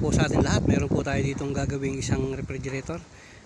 po sa atin lahat. Meron po tayo ditong gagawing isang refrigerator.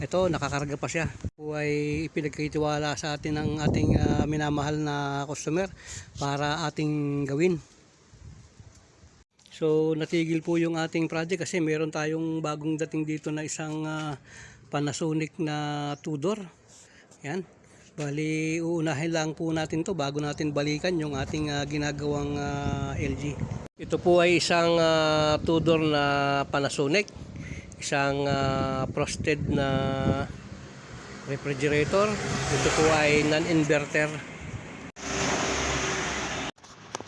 Ito, nakakarga pa siya. Po ay ipinagkitiwala sa atin ng ating ah, minamahal na customer para ating gawin. So, natigil po yung ating project kasi meron tayong bagong dating dito na isang ah, Panasonic na Tudor. Yan. Bali, uunahin lang po natin to bago natin balikan yung ating ah, ginagawang ah, LG. Ito po ay isang ah, Tudor na Panasonic. Isang ah, frosted na refrigerator. Ito po ay non-inverter.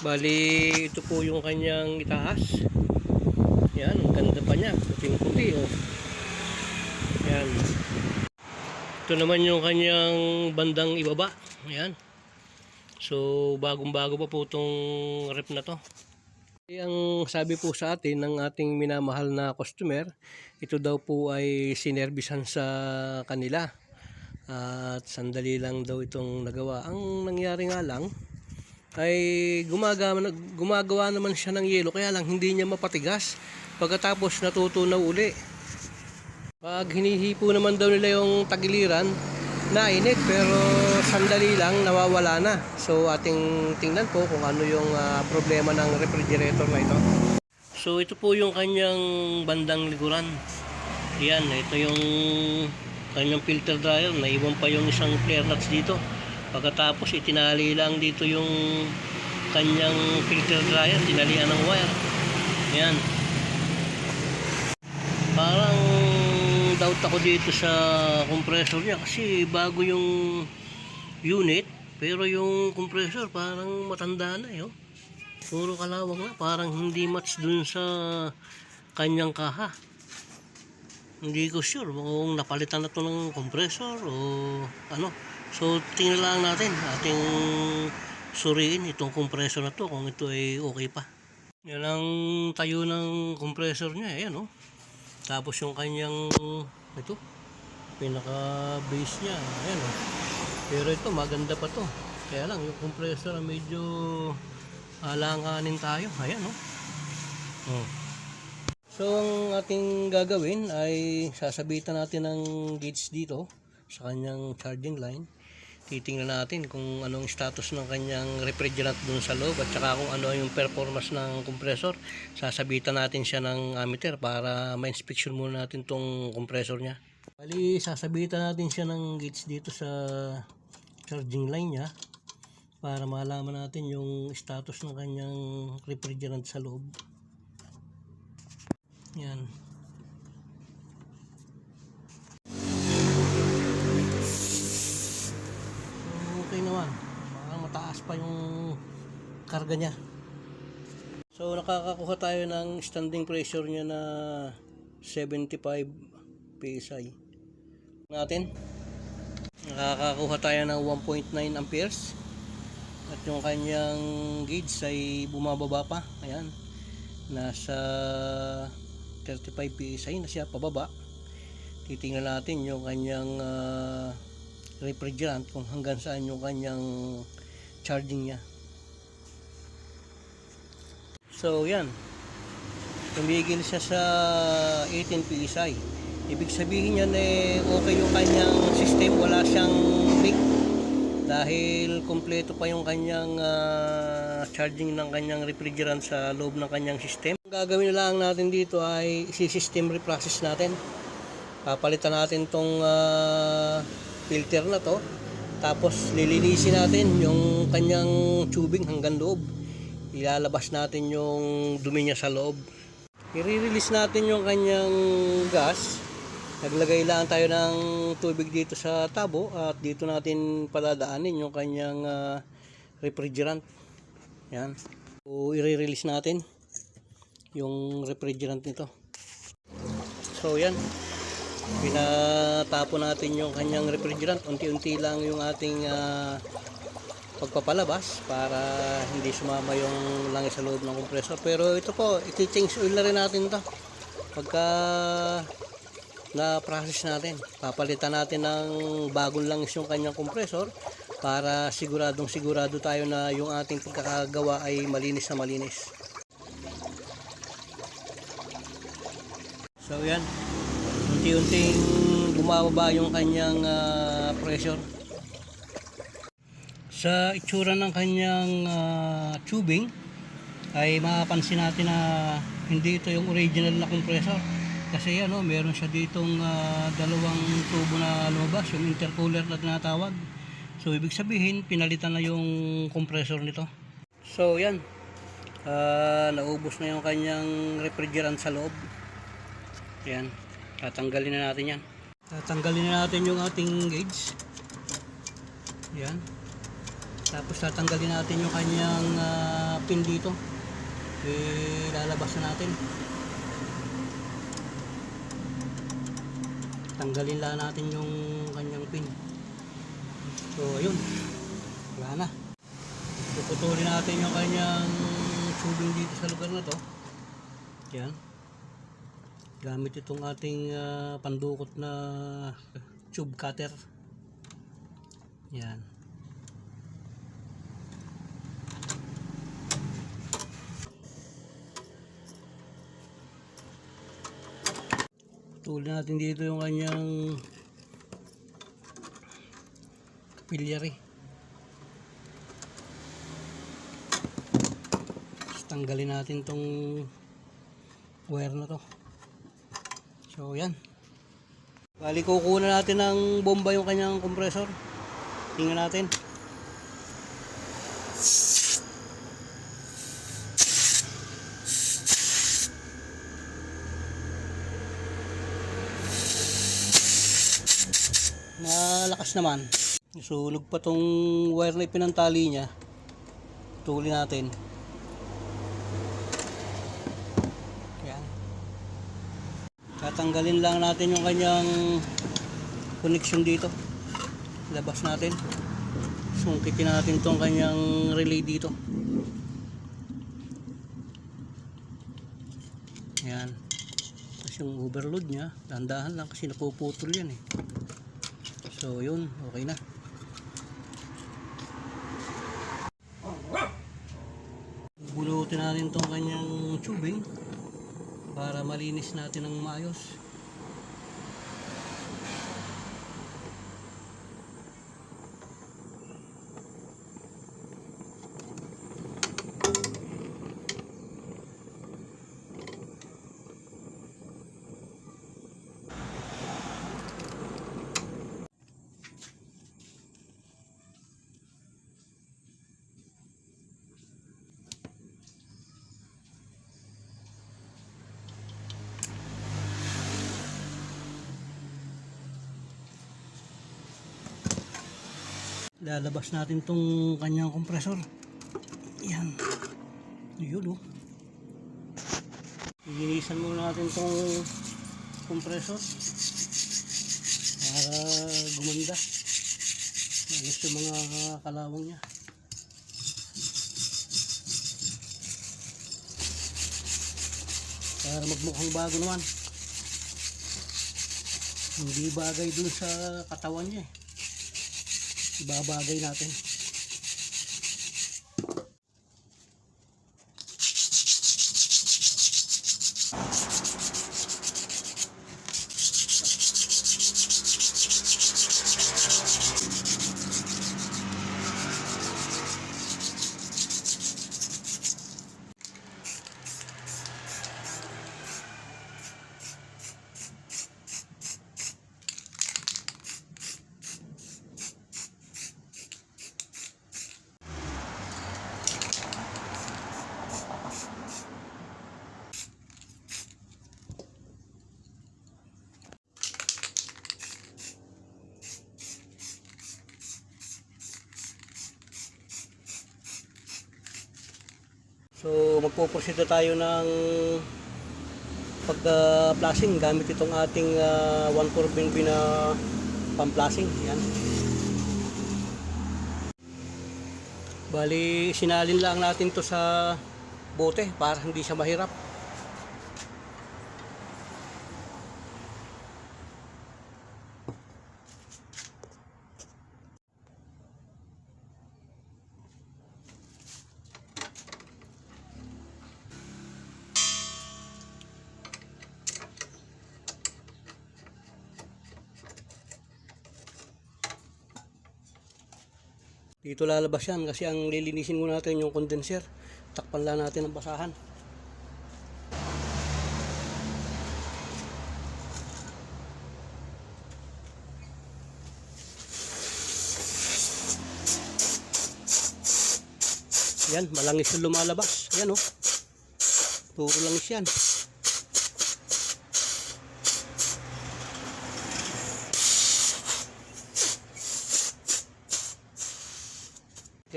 Bali, ito po yung kanyang itaas. Yan, ang ganda pa niya. Puting-puti, oh. Yan. Ito naman yung kanyang bandang ibaba. Ayan. So, bagong-bago pa po itong rep na to. Eh, Ang sabi po sa atin ng ating minamahal na customer, ito daw po ay sinerbisan sa kanila. At sandali lang daw itong nagawa. Ang nangyari nga lang, ay gumagawa, gumagawa naman siya ng yelo kaya lang hindi niya mapatigas pagkatapos natutunaw uli pag hinihipo naman daw nila yung tagiliran nainit pero sandali lang nawawala na. So ating tingnan po kung ano yung ah, problema ng refrigerator na ito. So ito po yung kanyang bandang likuran yan ito yung kanyang filter dryer. Naiwan pa yung isang flare nuts dito. Pagkatapos itinali lang dito yung kanyang filter dryer. Tinalian ng wire. Yan parang doubt ako dito sa compressor niya kasi bago yung unit pero yung compressor parang matanda na eh oh. puro kalawang na parang hindi match dun sa kanyang kaha. Hindi ko sure kung napalitan na to ng compressor o ano. So tingnan lang natin ating suriin itong compressor na to kung ito ay okay pa. Yan ang tayo ng compressor niya ayan oh tapos yung kanyang ito pinaka base niya ayan oh pero ito maganda pa to kaya lang yung compressor medyo alanganin tayo ayan oh, oh. So ang ating gagawin ay sasabitan natin ng gauge dito sa kanyang charging line. Titingnan natin kung anong status ng kanyang refrigerant dun sa loob at saka kung ano yung performance ng compressor. Sasabitan natin siya ng ammeter para ma-inspection muna natin tong compressor niya. Bali, sasabitan natin siya ng gauge dito sa charging line niya para malaman natin yung status ng kanyang refrigerant sa loob. Yan. Okay naman. Parang mataas pa yung karga niya. So, nakakakuha tayo ng standing pressure niya na 75 PSI. Natin. Nakakakuha tayo ng 1.9 amperes. At yung kanyang gauge ay bumababa pa. Ayan. Nasa 35 PSI na siya pababa titingnan natin yung kanyang ah, refrigerant kung hanggang saan yung kanyang charging niya so yan tumigil siya sa 18 PSI ibig sabihin yan eh okay yung kanyang system wala siyang leak dahil kompleto pa yung kanyang ah, charging ng kanyang refrigerant sa loob ng kanyang system. Ang gagawin lang natin dito ay si-system reprocess natin. Papalitan natin tong ah, filter na to. Tapos lilinisin natin yung kanyang tubing hanggang loob. Ilalabas natin yung dumi niya sa loob. I-release natin yung kanyang gas Naglagay lang tayo ng tubig dito sa tabo at dito natin paladaanin yung kanyang ah, refrigerant. Yan. So, i-release natin yung refrigerant nito. So, yan. Pinatapo natin yung kanyang refrigerant. Unti-unti lang yung ating ah, pagpapalabas para hindi sumama yung langis sa loob ng compressor. Pero ito po, iti-change oil na rin natin to. Pagka na process natin. Papalitan natin ng bagong langis yung kanyang compressor para siguradong sigurado tayo na yung ating pagkakagawa ay malinis na malinis. So yan, unti-unting bumababa yung kanyang ah, pressure. Sa itsura ng kanyang ah, tubing ay mapapansin natin na hindi ito yung original na compressor. Kasi ano, meron siya ditong ah, dalawang tubo na lumabas, yung intercooler na tinatawag. So ibig sabihin, pinalitan na yung compressor nito. So yan, Ah, naubos na yung kanyang refrigerant sa loob. Yan, tatanggalin na natin yan. Tatanggalin na natin yung ating gauge. Yan. Tapos tatanggalin natin yung kanyang ah, pin dito. Eh, lalabas na natin. Tanggalin lang natin yung kanyang pin. So, ayun. Wala na. Puputulin natin yung kanyang tubing dito sa lugar na to. Yan. Gamit itong ating ah, pandukot na tube cutter. Yan. Putulin natin dito yung kanyang capillary. Tanggalin natin tong wire na to. So yan. Bali kukunan natin ng bomba yung kanyang compressor. Tingnan natin. Malakas naman. Sunog pa tong wire na ipinantali niya. Tuli natin. Yan. Tatanggalin lang natin yung kanyang connection dito. Labas natin. Sungkitin natin tong kanyang relay dito. Yan. Tapos yung overload niya, dahan-dahan lang kasi napuputol yan eh. So yun, okay na. Bulutin natin tong kanyang tubing para malinis natin ng maayos. Lalabas natin tong kanyang kompresor. Yan. Yun oh. Linisan muna natin tong kompresor para gumanda. Alis yung mga kalawang niya. Para magmukhang bago naman. Hindi bagay dun sa katawan niya eh ibabagay natin. Na tayo ng pagka-flashing gamit itong ating uh, 1 bin bin na pam-flashing. Yan. Bali, sinalin lang natin to sa bote para hindi siya mahirap. Dito lalabas yan kasi ang lilinisin muna natin yung condenser. Takpan lang natin ang basahan. Yan, malangis yung lumalabas. Yan oh. Puro langis yan.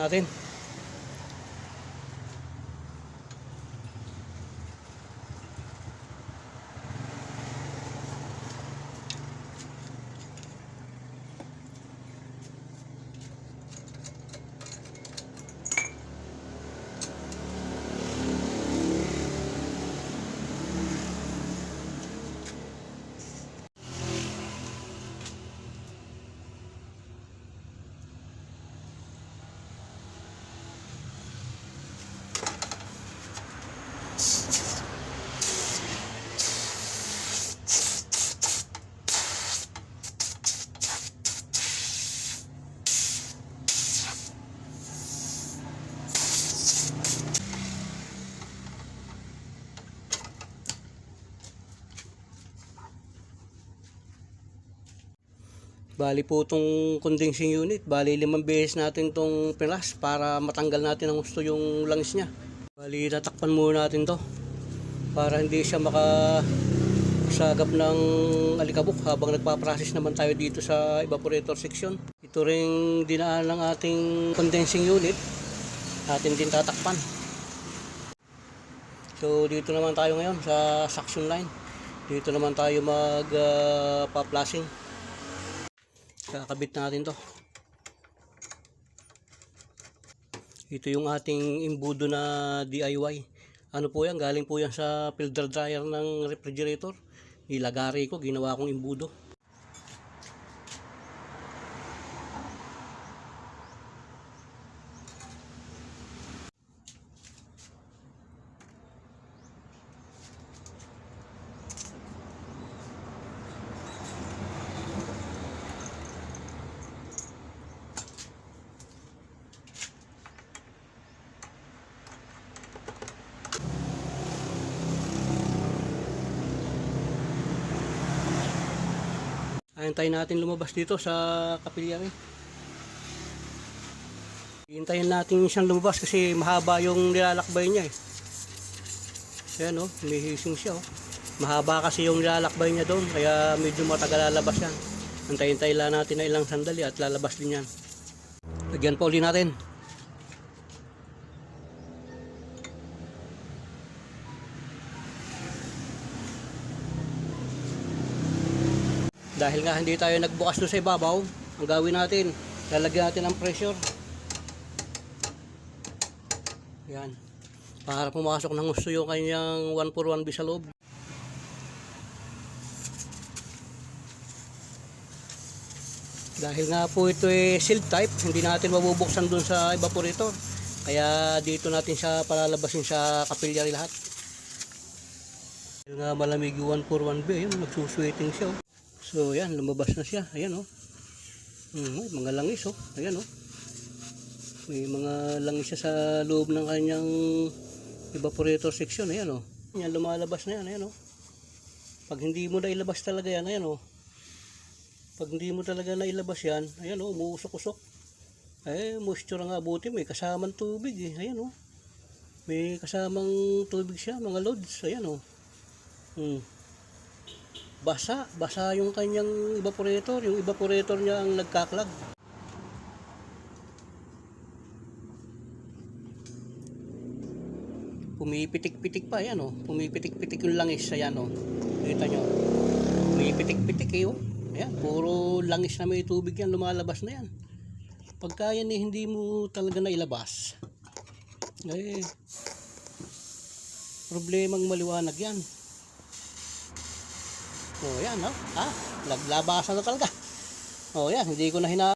Natin. Bali po itong condensing unit, bali limang beses natin itong pilas para matanggal natin ang gusto yung langis niya. Bali tatakpan muna natin to para hindi siya maka sagap ng alikabok habang nagpa-process naman tayo dito sa evaporator section. Ito ring dinaan ng ating condensing unit, atin din tatakpan. So dito naman tayo ngayon sa suction line. Dito naman tayo mag uh, pa-flashing. Kakabit natin to. Ito yung ating imbudo na DIY. Ano po yan? Galing po yan sa filter dryer ng refrigerator. Ilagari ko, ginawa kong imbudo. Hintayin natin lumabas dito sa kapilyari. Hintayin natin siyang lumabas kasi mahaba yung nilalakbay niya eh. Ayan oh, may hising siya oh. Mahaba kasi yung nilalakbay niya doon kaya medyo matagal lalabas yan. Hintayin-tayin lang natin na ilang sandali at lalabas din yan. Lagyan pa uli natin. Dahil nga hindi tayo nagbukas doon sa ibabaw, ang gawin natin, lalagyan natin ng pressure. Yan. Para pumasok ng gusto yung kanyang 1 for 1 sa loob. Dahil nga po ito ay sealed type, hindi natin mabubuksan doon sa evaporator. Kaya dito natin siya palalabasin sa capillary lahat. Dahil nga malamig yung 1 for 1B, ayun, nagsusweating siya. Oh. So yan, lumabas na siya. Ayan oh. May mga langis oh. Ayan oh. May mga langis siya sa loob ng kanyang evaporator section. Ayan oh. Yan, lumalabas na yan. Ayan oh. Pag hindi mo na ilabas talaga yan, ayan oh. Pag hindi mo talaga na ilabas yan, ayan oh, umuusok-usok. Eh, moisture nga buti, may kasamang tubig eh. Ayan oh. May kasamang tubig siya, mga loads. Ayan oh. Hmm basa, basa yung kanyang evaporator, yung evaporator niya ang nagkaklag. Pumipitik-pitik pa, yan oh. Pumipitik-pitik yung langis, ayan oh. Kita nyo. Pumipitik-pitik eh oh. Ayan, puro langis na may tubig yan, lumalabas na yan. Pagka yan eh, hindi mo talaga nailabas. Eh, problemang maliwanag yan. Oh, yan, no? Ha? Naglabasan na talaga. Oh, yan. Hindi ko na hina